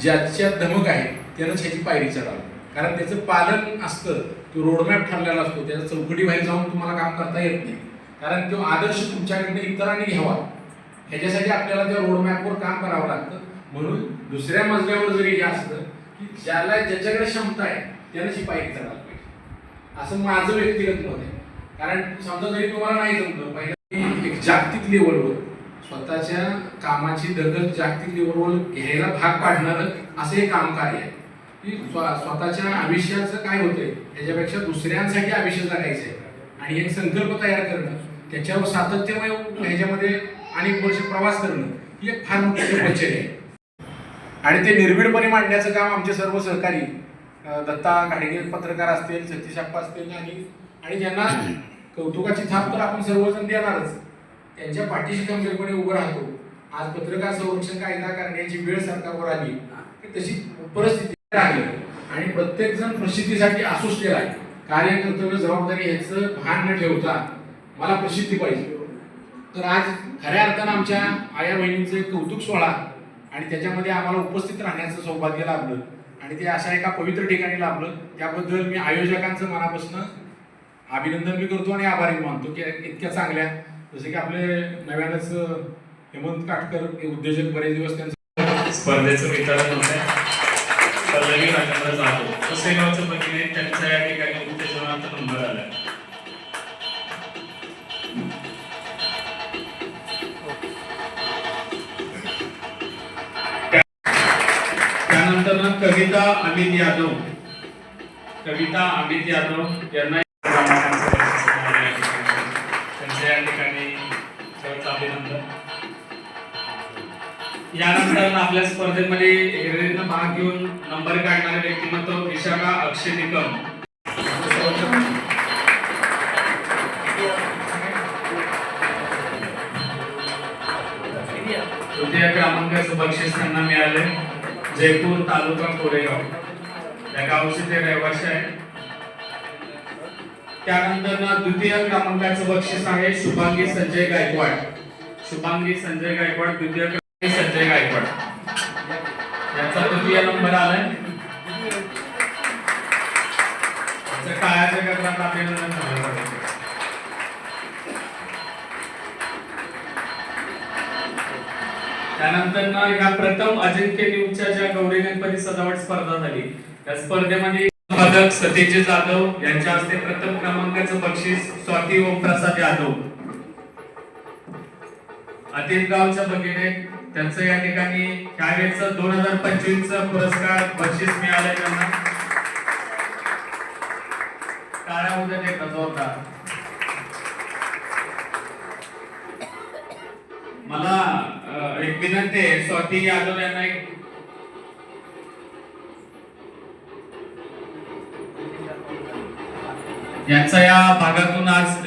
ज्याच्या धमक आहे त्यानंच ह्याची पायरी चढावी. कारण त्याचं पालन असतं तो रोडमॅप ठरलेला असतो त्याच्या चौकटी बाहेर जाऊन तुम्हाला काम करता येत नाही. कारण तो आदर्श तुमच्याकडनं इतरांनी घ्यावा. ह्याच्यासाठी आपल्याला त्या रोडमॅपवर काम करावं लागतं. म्हणून दुसऱ्या मजल्यावर जरी हे असतं की ज्याला ज्याच्याकडे क्षमता आहे त्यानंच ही पायरी चढायला पाहिजे. असं माझं व्यक्तिगत मत आहे. कारण समजा जरी तुम्हाला नाही जमलं पहिलं एक जागतिक लेवलवर स्वतःच्या कामाची दखल जागतिक लेवलवर घ्यायला भाग पाडणारं असं हे काम कार्य आहे. की स्वतःच्या आयुष्याचं काय होतंय त्याच्यापेक्षा दुसऱ्यांसाठी आयुष्य जगायचं आहे आणि एक संकल्प तयार करणं त्याच्यावर सातत्यमय ह्याच्यामध्ये अनेक वर्ष प्रवास करणं ही एक फार मोठी तपश्चर्या आहे. आणि ते निर्भीडपणे मांडण्याचं काम आमचे सर्व सहकारी दत्ता घाडगे पत्रकार असतील सतीश आप्पा असतील आणि आणि ज्यांना कौतुकाची थाप तर आपण सर्वजण देणारच. त्यांच्या पाठीशी खंबीरपणे उभं राहतो. आज पत्रकार संरक्षण कायदा करण्याची वेळ सरकारवर आली की तशी परिस्थिती राहिली. आणि प्रत्येक जण प्रसिद्धीसाठी आसुसलेला आहे. कार्य कर्तव्य जबाबदारी ह्याचं भान न ठेवता मला प्रसिद्धी पाहिजे. तर आज खऱ्या अर्थानं आमच्या आया बहिणींचं एक कौतुक सोहळा आणि त्याच्यामध्ये आम्हाला उपस्थित राहण्याचं सौभाग्य लाभलं. आणि ते अशा एका पवित्र ठिकाणी लाभलं. त्याबद्दल मी आयोजकांचं मनापासून अभिनंदन मी करतो आणि आभारी मानतो की इतक्या चांगल्या जसे की आपले नव्यानंच हेमंत काटकर हे उद्योजक बरेच दिवस त्यांचं स्पर्धेचं वितरण होत आहे. पल्लवी राजेंद्र जाधव पुसेगावचं भगिनी त्यांच्या या ठिकाणी उत्तेजनाचा नंबर आला त्यानंतर कविता अमित यादव. कविता अमित यादव यांना त्यांच्या या ठिकाणी अभिनंदन. यानंतर आपल्या स्पर्धेमध्ये हिरिरीनं भाग घेऊन नंबर काढणारे व्यक्तिमत्व विशाखा अक्षय निकम. तृतीय क्रमांकाचं बक्षीस त्यांना मिळाले जयपूर तालुका कोरेगाव. या गावचे ते रहिवासी आहे त्यानंतर द्वितीय क्रमांकाचं बक्षीस आहे शुभांगी संजय गायकवाड. शुभांगी संजय गायकवाड द्वितीय संजय गायकवाड. याचा तृतीय नंबर आलाय. काळाच्या गटात आपल्याला त्यानंतर ना ह्या प्रथम अजिंक्य न्यूजच्या ज्या गौरी गणपती सजावट स्पर्धा झाली त्या स्पर्धेमध्ये पदक सतीश जाधव यांच्या हस्ते प्रथम क्रमांकाचं बक्षीस स्वाती ओम प्रसाद यादव. अतिल गावच्या भगिनी त्यांचं या ठिकाणी त्यावेळेच दोन हजार पंचवीस पुरस्कार बक्षीस मिळालं त्यांना. काळ्या उद्या एकदा जोरदार मला एक विनंती आहे स्वाती यादव यांना एक यांचा या भागातून आज